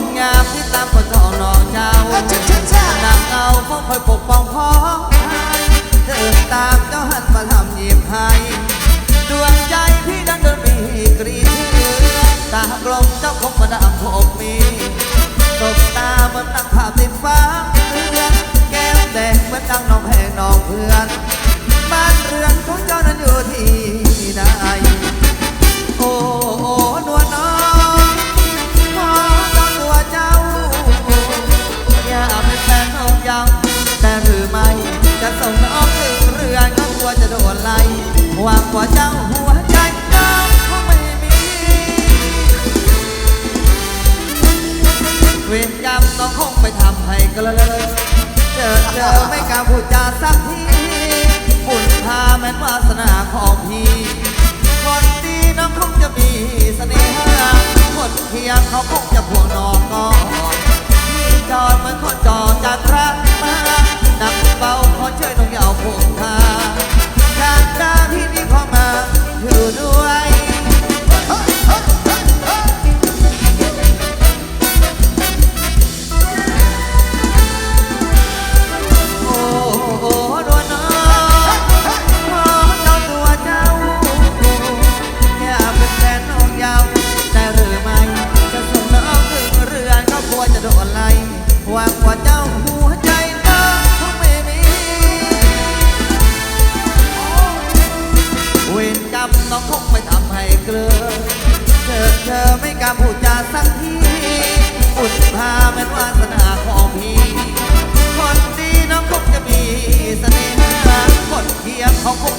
นงามที่ตามคนทองนองเจ้านางเงาเขาคอยปกป้องพ่อให้เธอตามเจ้าหันมาทำยิ้มให้ดวงใจพี่ดั้งเดินมีกรีดตากลมเจ้าคงประดำบผมมีตบตาเหมือนนักภาพติดฟ้าเตือนแก้มแดงเหมือนดังน้องแหงน้องเพื่อน แต่หรือไม่ จะส่งน้องถึงเรือนก็กลัวจะโดนไล่วังว่าเจ้าหัวใจน้องคงไม่มี เวรกรรมน้องคงไปทำให้กระเลอเจอเจอไม่กล้าพูดจาสักทีบุญพาแม้นวาสนาของพี่คนดีน้องคงจะมีเสน่หาคนเคียงเขาคงจะพวงน้องก่อนพี่จอดเหมือนคนจอดจากรัก วจะโดนไล่หวังว่าเจ้าหัวใจน้องคงไม่มีเวรกรรมน้องคงไม่ทำให้เกลือเธอเธอไม่กล้าพูดจาสักทีบุญพาแม้นวาสนาของพี่คนดีน้องคงจะมีเสน่หาคนเทียมเขาคง